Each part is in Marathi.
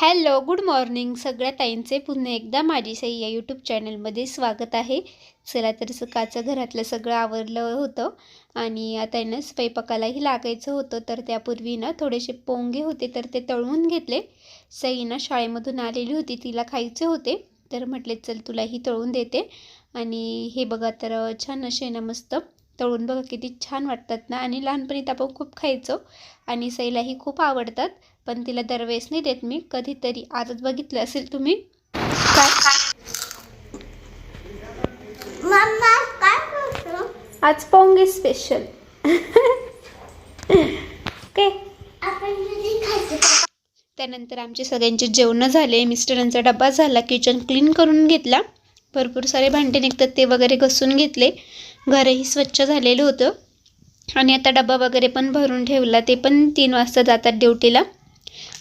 Hello good morning. सगळ्या ताईंचे पुन्हा एकदा माझी सई या यूट्यूब चॅनलमध्ये स्वागत आहे. चला तर सकाळचं घरातलं सगळं आवरलं होतं आणि आता ना स्वयंपाकालाही लागायचं होतं. तर त्यापूर्वी ना थोडेसे पोंगे होते तर ते तळवून घेतले. सई ना शाळेमधून आलेली होती. तिला खायचे होते. तर म्हटले चल तुलाही तळून देते. आणि हे बघा तर छान असे ना मस्त तळून बघा किती छान वाटतात ना. आणि लहानपणी तर आपण खूप खायचो आणि सईलाही खूप आवडतात. पण तिला दरवेळेस नाही देत मी. कधीतरी आजच बघितलं असेल तुम्ही. काय? आज पोंगे स्पेशल खायचं? त्यानंतर आमचे सगळ्यांचे जेवणं झाले. मिस्टरांचा डबा झाला. किचन क्लीन करून घेतला. भरपूर सारे भांडे निघतात ते वगैरे घसून घेतले. घरही स्वच्छ झालेलं होतं. आणि आता डबा वगैरे पण भरून ठेवला. ते पण तीन वाजता जातात ड्युटीला.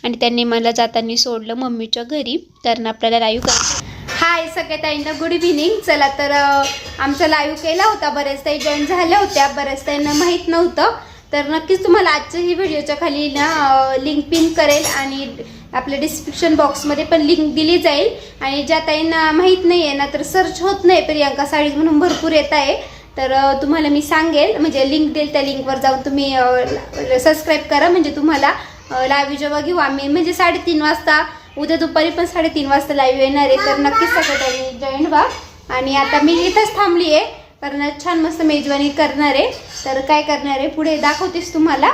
आणि त्यांनी मला जाताना सोडलं मम्मीच्या घरी. तर ना आपल्याला लाईव्ह कर हाय सगळ्या ताईंना गुड इव्हिनिंग चला तर आमचा लाईव्ह केला होता. बऱ्याच ताई जॉईन झाल्या होत्या. बऱ्याच ताईंना माहीत नव्हतं. तर नक्कीच तुम्हाला आजच्या ही व्हिडिओच्या खाली ना लिंक पिन करेल आणि आपल्या डिस्क्रिप्शन बॉक्समध्ये पण लिंक दिली जाईल. आणि ज्या ताईंना माहीत नाही आहे ना तर सर्च होत नाही. प्रियांका साडीज म्हणून भरपूर येत आहे. तर तुम्हाला मी सांगेल. म्हणजे लिंक देईल त्या लिंकवर जाऊन तुम्ही सबस्क्राईब करा. म्हणजे तुम्हाला लाईव्ह जेव्हा घेऊ आम्ही. म्हणजे साडेतीन वाजता उद्या दुपारी पण साडेतीन वाजता लाईव्ह येणार आहे. तर नक्कीच सगळं जॉईन व्हा. आणि आता मी इथंच थांबली आहे कारण छान मस्त मेजवानी करणार आहे. तर काय करणार आहे? पुढे दाखवतेस तुम्हाला.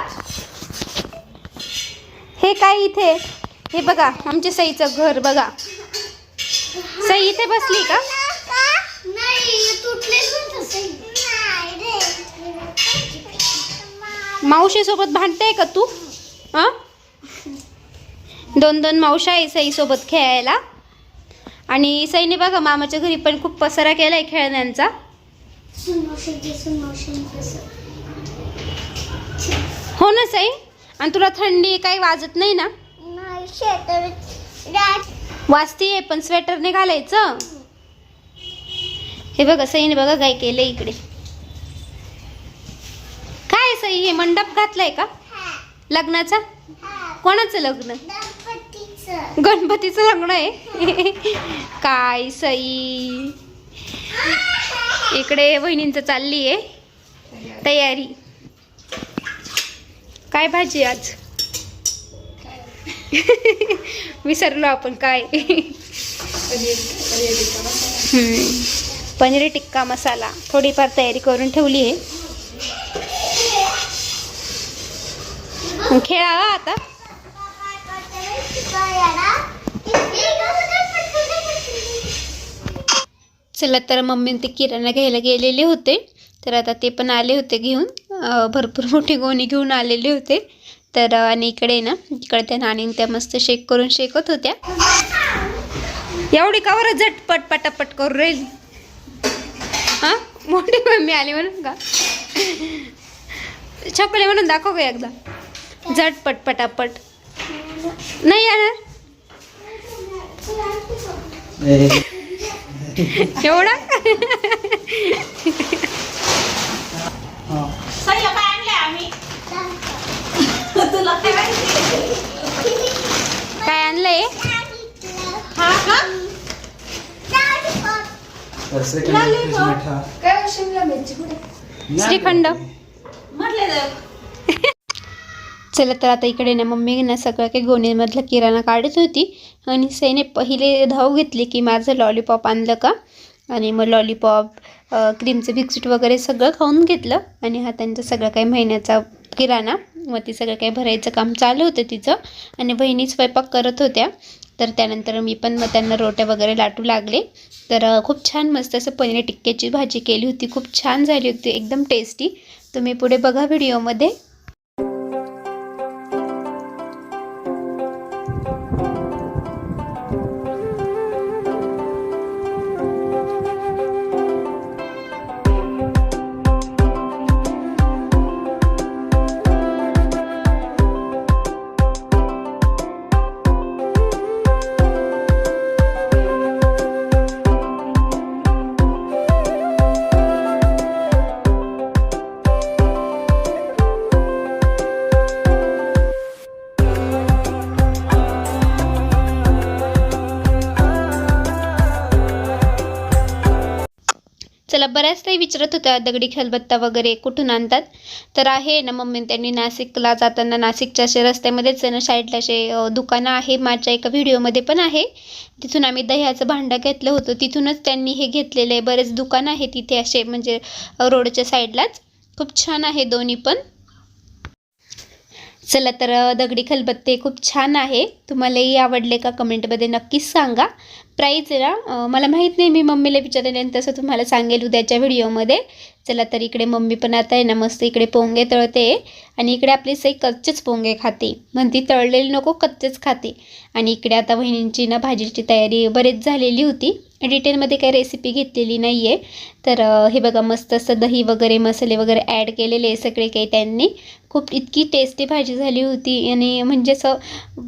हे काय इथे? हे बघा आमच्या सईचं घर बघा. सई इथे बसली का? मावशी सोबत भांडते का तू? हा दोन दोन मावशा आहे सई सोबत खेळायला. आणि सईने बघा मामाच्या घरी पण खूप पसारा केलाय खेळण्यांचा. हो ना सई? आणि तुला थंडी काही वाजत नाही ना? वाजतीये पण स्वेटरने घालायचं. हे बघा सईने बघा काय केलं इकडे. काय सई हे मंडप घातलाय का? लग्नाचा? कोणाचं लग्न? गणपतीचं लग्न आहे. काय सई? इकडे वहिनींचं चालली आहे. तयारी. काय भाजी आज? विसरलो आपण काय. पनीर टिक्का मसाला. थोडीफार तयारी करून ठेवली आहे. खेळावा आता. चला तर मम्मी ते किराणा घ्यायला गेलेले होते. तर आता ते पण आले होते घेऊन. भरपूर मोठी गोणी घेऊन आलेले होते. तर आणि इकडे ना इकडे त्या नाणीन त्या मस्त शेक करून शेकत होत्या. एवढी का बरं झटपट पटापट करून राहिली? हां? मोठी मम्मी आली म्हणून का? छकुली म्हणून दाखव का एकदा. झटपट पटापट. नाही येणार एवढा? काय आणलंय श्रीखंड. चला तर आता इकडे ना मम्मी ना सगळं काही गोणीमधला किराणा काढत होती. आणि सईने पहिले धाव घेतली की माझं लॉलीपॉप आणलं का? आणि मग लॉलीपॉप क्रीमचं बिस्किट वगैरे सगळं खाऊन घेतलं. आणि हा त्यांचा सगळं काही महिन्याचा किराणा. मग ते सगळं काही भरायचं काम चालू होतं तिचं. आणि बहिणी स्वयंपाक करत होत्या. तर त्यानंतर मी पण मग त्यांना रोट्या वगैरे लाटू लागले. तर खूप छान मस्त असं पनीर टिक्क्याची भाजी केली होती. खूप छान झाली होती. एकदम टेस्टी तुम्ही पुढे बघा व्हिडिओमध्ये बऱ्याच काही विचारत होत्या. दगडी खलबत्ता वगैरे कुठून आणतात? तर आहे ना मम्मी त्यांनी नाशिकला जाताना नाशिकच्या असे रस्त्यामध्येच आहे ना साईडला असे दुकानं आहे. माझ्या एका व्हिडिओमध्ये पण आहे. तिथून आम्ही दह्याचं भांडं घेतलं होतं. तिथूनच त्यांनी हे घेतलेलं आहे. बरेच दुकान आहे तिथे असे म्हणजे रोडच्या साईडलाच. खूप छान आहे दोन्ही पण. चला तर दगडी खलबत्ते खूप छान आहे. तुम्हालाही आवडले का कमेंटमध्ये नक्कीच सांगा. प्राईज आहे ना मला माहीत नाही मी मम्मीला विचारले आणि तसं तुम्हाला सांगेल उद्याच्या व्हिडिओमध्ये. चला तर इकडे मम्मी पण आता आहे ना मस्त इकडे पोंगे तळते आणि इकडे आपली सई कच्चेच पोंगे खाते. म्हणती तळलेली नको कच्चेच खाते. आणि इकडे आता वहिनींची ना भाजीची तयारी बरेच झालेली होती. डिटेलमध्ये काही रेसिपी घेतलेली नाही आहे तर हे बघा मस्त असं दही वगैरे मसाले वगैरे ॲड केलेले आहे सगळे काही त्यांनी. खूप इतकी टेस्टी भाजी झाली होती आणि म्हणजे असं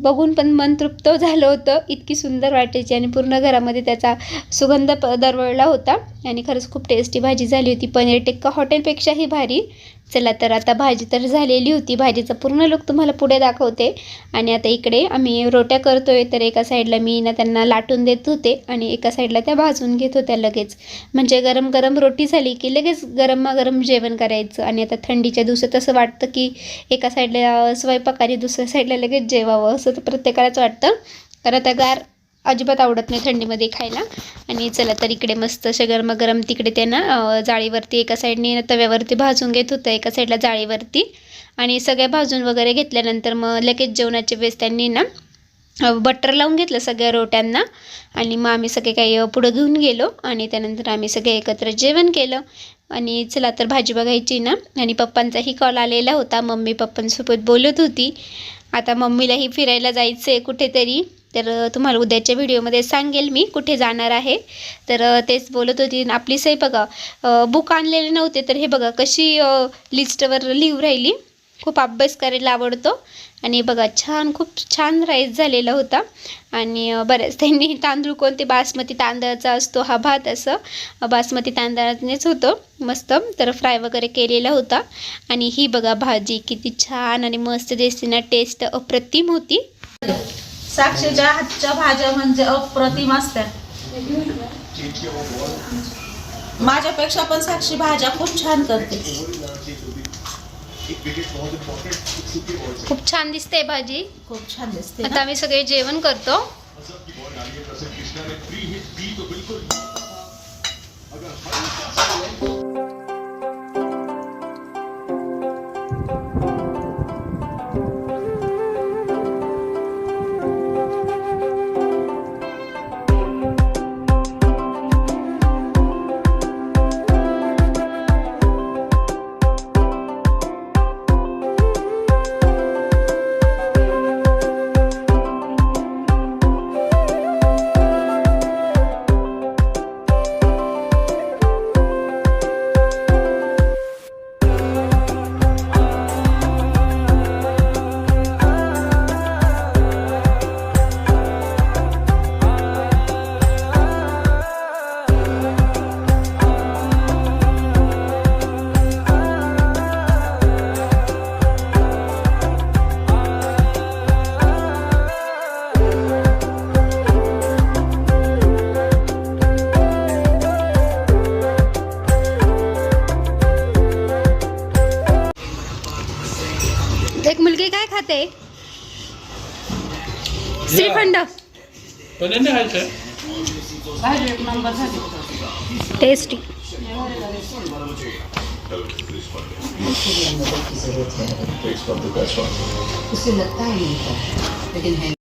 बघून पण मन तृप्त झालं होतं. इतकी सुंदर वाटायची आणि पूर्ण घरामध्ये त्याचा सुगंध प दरवळला होता. आणि खरंच खूप टेस्टी भाजी झाली होती. पनीर टिक्का हॉटेलपेक्षाही भारी. चला तर आता भाजी तर झालेली होती. भाजीचा पूर्ण लुक तुम्हाला पुढे दाखवते. आणि आता इकडे आम्ही रोट्या करतोय. तर एका साईडला मी ना त्यांना लाटून देत होते आणि एका साईडला त्या भाजून घेत होत्या लगेच. म्हणजे गरम गरम रोटी झाली की लगेच गरमागरम जेवण करायचं. आणि आता थंडीच्या दिवसात असं वाटतं की एका साईडला स्वयंपाकारी दुसऱ्या साईडला लगेच जेवावं असं तर प्रत्येकालाच वाटतं. तर आता गार अजिबात आवडत नाही थंडीमध्ये खायला. आणि चला तर इकडे मस्त अशा गरमागरम तिकडे त्यांना जाळीवरती एका साईडने तव्यावरती भाजून घेत होतं एका साईडला जाळीवरती. आणि सगळ्या भाजून वगैरे घेतल्यानंतर मग लगेच जेवणाच्या वेळेस त्यांनी ना बटर लावून घेतलं सगळ्या रोट्यांना. आणि मग आम्ही सगळे काही पुढं घेऊन गेलो. आणि त्यानंतर आम्ही सगळे एकत्र जेवण केलं. आणि चला तर भाजी बघायची ना. आणि पप्पांचाही कॉल आलेला होता. मम्मी पप्पांसोबत बोलत होती. आता मम्मीलाही फिरायला जायचं आहे कुठेतरी. तर तुम्हाला उद्याच्या व्हिडिओमध्ये सांगेल मी कुठे जाणार आहे. तर तेच बोलत होती आणि आपली सई बघा बुक आणलेले नव्हते तर हे बघा कशी लिस्टवर लिव राहिली. खूप अभ्यास करायला आवडतो. आणि बघा छान खूप छान राईस झालेला होता. आणि अ, बऱ्याच त्यांनी तांदूळ कोणते बासमती तांदळाचा असतो हा भात असं बासमती तांदळानेच होतं मस्त. तर फ्राय वगैरे केलेला होता. आणि ही बघा भाजी किती छान आणि मस्त देसीना टेस्ट अप्रतिम होती. साक्षीच्या हातच्या भाज्या म्हणजे अप्रतिम असतात माझ्यापेक्षा पण साक्षी भाज्या खूप छान करते. खूप छान दिसते भाजी. खूप छान दिसते आता? आम्ही सगळे जेवण करतो. श्रीखंड. पहिल्यांदा खायचं? भाजी एक नंबर झाली टेस्टी आज